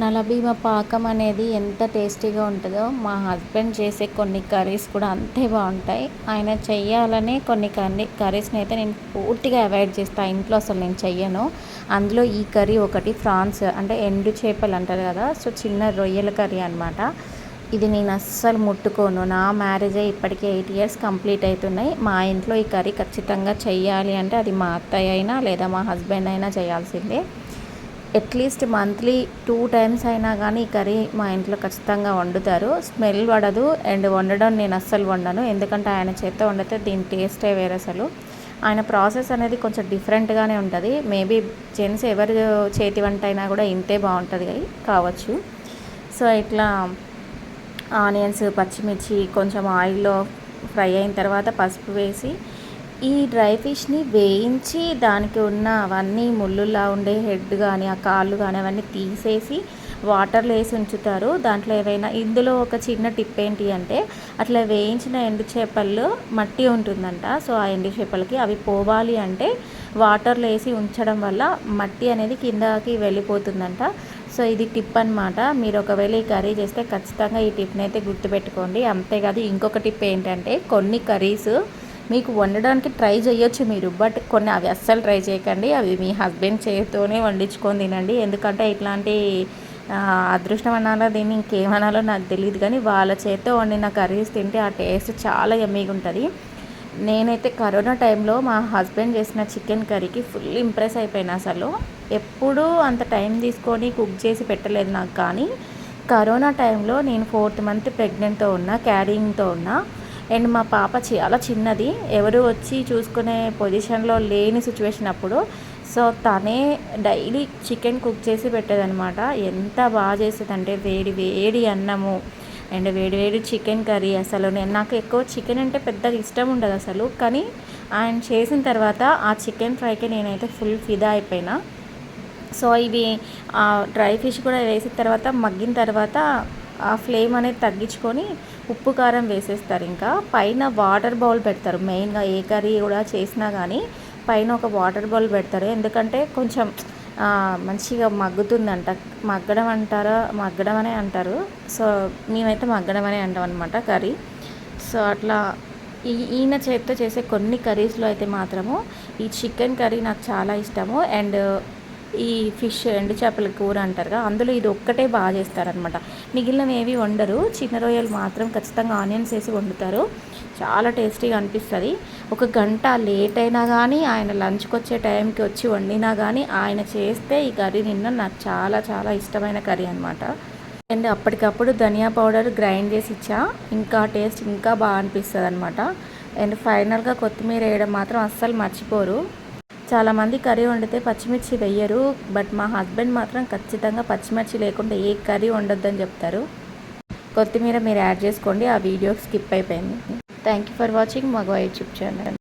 నలభీమ పాకం అనేది ఎంత టేస్టీగా ఉంటుందో మా హస్బెండ్ చేసే కొన్ని కర్రీస్ కూడా అంతే బాగుంటాయి. ఆయన చెయ్యాలనే కొన్ని కర్రీ కర్రీస్ని అయితే నేను పూర్తిగా అవాయిడ్ చేస్తాను ఇంట్లో అసలు నేను చెయ్యను. అందులో ఈ కర్రీ ఒకటి ఫ్రాన్స్ అంటే ఎండు చేపలు అంటారు కదా సో చిన్న రొయ్యల కర్రీ అనమాట ఇది నేను అస్సలు ముట్టుకోను. నా మ్యారేజ్ అయ్యి ఇప్పటికే ఎయిట్ ఇయర్స్ కంప్లీట్ అవుతున్నాయి. మా ఇంట్లో ఈ కర్రీ ఖచ్చితంగా చెయ్యాలి అంటే అది మా అత్తయ్య అయినా లేదా మా హస్బెండ్ అయినా చేయాల్సిందే. అట్లీస్ట్ మంత్లీ టూ టైమ్స్ అయినా కానీ ఈ కర్రీ మా ఇంట్లో ఖచ్చితంగా వండుతారు. స్మెల్ పడదు అండ్ వండడం నేను అస్సలు వండను. ఎందుకంటే ఆయన చేత్తో వండితే దీని టేస్టే వేరే అసలు. ఆయన ప్రాసెస్ అనేది కొంచెం డిఫరెంట్గానే ఉంటుంది. మేబీ జెంట్స్ ఎవరు చేతి వంట అయినా కూడా ఇంతే బాగుంటుంది కావచ్చు. సో ఇట్లా ఆనియన్స్ పచ్చిమిర్చి కొంచెం ఆయిల్లో ఫ్రై అయిన తర్వాత పసుపు వేసి ఈ డ్రై ఫిష్ని వేయించి దానికి ఉన్న అవన్నీ ముళ్ళులా ఉండే హెడ్ కానీ ఆ కాళ్ళు కానీ అవన్నీ తీసేసి వాటర్లో వేసి ఉంచుతారు. దాంట్లో ఏవైనా ఇందులో ఒక చిన్న టిప్ ఏంటి అంటే అట్లా వేయించిన ఎండు చేపల్లో మట్టి ఉంటుందంట. సో ఆ ఎండు చేపలకి అవి పోవాలి అంటే వాటర్లో వేసి ఉంచడం వల్ల మట్టి అనేది కిందకి వెళ్ళిపోతుందంట. సో ఇది టిప్ అనమాట మీరు ఒకవేళ ఈ కర్రీ చేస్తే ఖచ్చితంగా ఈ టిప్ని అయితే గుర్తుపెట్టుకోండి. అంతేకాదు ఇంకొక టిప్ ఏంటంటే కొన్ని కర్రీస్ మీకు వండడానికి ట్రై చేయొచ్చు మీరు బట్ కొన్ని అవి అస్సలు ట్రై చేయకండి. అవి మీ హస్బెండ్ చేతితోనే వండించుకొని తినండి. ఎందుకంటే ఇట్లాంటి అదృష్టం అనాలో దీన్ని ఇంకేమనాలో నాకు తెలియదు కానీ వాళ్ళ చేతితో వండిన కర్రీస్ తింటే ఆ టేస్ట్ చాలా ఎమ్మీగా ఉంటుంది. నేనైతే కరోనా టైంలో మా హస్బెండ్ చేసిన చికెన్ కర్రీకి ఫుల్ ఇంప్రెస్ అయిపోయినా అసలు. ఎప్పుడూ అంత టైం తీసుకొని కుక్ చేసి పెట్టలేదు నాకు కానీ. కరోనా టైంలో నేను ఫోర్త్ మంత్ ప్రెగ్నెంట్తో ఉన్నా క్యారింగ్తో ఉన్నా. అండ్ మా పాప చాలా చిన్నది. ఎవరు వచ్చి చూసుకునే పొజిషన్లో లేని సిచ్యువేషన్ అప్పుడు. సో తనే డైలీ చికెన్ కుక్ చేసి పెట్టేదనమాట ఎంత బాగా చేసేదంటే వేడి వేడి అన్నము. అండ్ వేడి వేడి చికెన్ కర్రీ అసలు నేను నాకు ఎక్కువ చికెన్ అంటే పెద్దగా ఇష్టం ఉండదు అసలు. కానీ ఆయన చేసిన తర్వాత ఆ చికెన్ ఫ్రైకి నేనైతే ఫుల్ ఫిదా అయిపోయినా. సో ఇవి డ్రై ఫిష్ కూడా వేసిన తర్వాత మగ్గిన తర్వాత ఆ ఫ్లేమ్ అనేది తగ్గించుకొని ఉప్పు కారం వేసేస్తారు. ఇంకా పైన వాటర్ బౌల్ పెడతారు. మెయిన్గా ఏ కర్రీ కూడా చేసినా కానీ పైన ఒక వాటర్ బౌల్ పెడతారు. ఎందుకంటే కొంచెం మంచిగా మగ్గుతుందంట. మగ్గడం అంటారా? మగ్గడం అనే అంటారు. సో మేమైతే మగ్గడం అనే అంటాం అనమాట కర్రీ. సో అట్లా ఈ ఈయన చేతితో చేసే కొన్ని కర్రీస్లో అయితే మాత్రము ఈ చికెన్ కర్రీ నాకు చాలా ఇష్టము. అండ్ ఈ ఫిష్ ఎండు చేపల కూర అంటారుగా అందులో ఇది ఒక్కటే బాగా చేస్తారనమాట మిగిలినవి ఏవి వండరు. చిన్న రొయ్యలు మాత్రం ఖచ్చితంగా ఆనియన్స్ వేసి వండుతారు. చాలా టేస్టీగా అనిపిస్తుంది. ఒక గంట లేట్ అయినా కానీ ఆయన లంచ్కి వచ్చే టైంకి వచ్చి వండినా కానీ ఆయన చేస్తే ఈ కర్రీ నిన్న నాకు చాలా చాలా ఇష్టమైన కర్రీ అనమాట అండ్ అప్పటికప్పుడు ధనియా పౌడర్ గ్రైండ్ చేసి ఇచ్చా. ఇంకా టేస్ట్ ఇంకా బాగా అనిపిస్తుంది అనమాట అండ్ ఫైనల్గా కొత్తిమీర వేయడం మాత్రం అస్సలు మర్చిపోరు. చాలామంది కర్రీ వండితే పచ్చిమిర్చి వెయ్యరు బట్ మా హస్బెండ్ మాత్రం ఖచ్చితంగా పచ్చిమిర్చి లేకుండా ఏ కర్రీ వండొద్దని చెప్తారు. కొత్తిమీర మీరు యాడ్ చేసుకోండి ఆ వీడియో స్కిప్ అయిపోయింది. థ్యాంక్ యూ ఫర్ వాచింగ్ మగవా యూట్యూబ్ ఛానల్.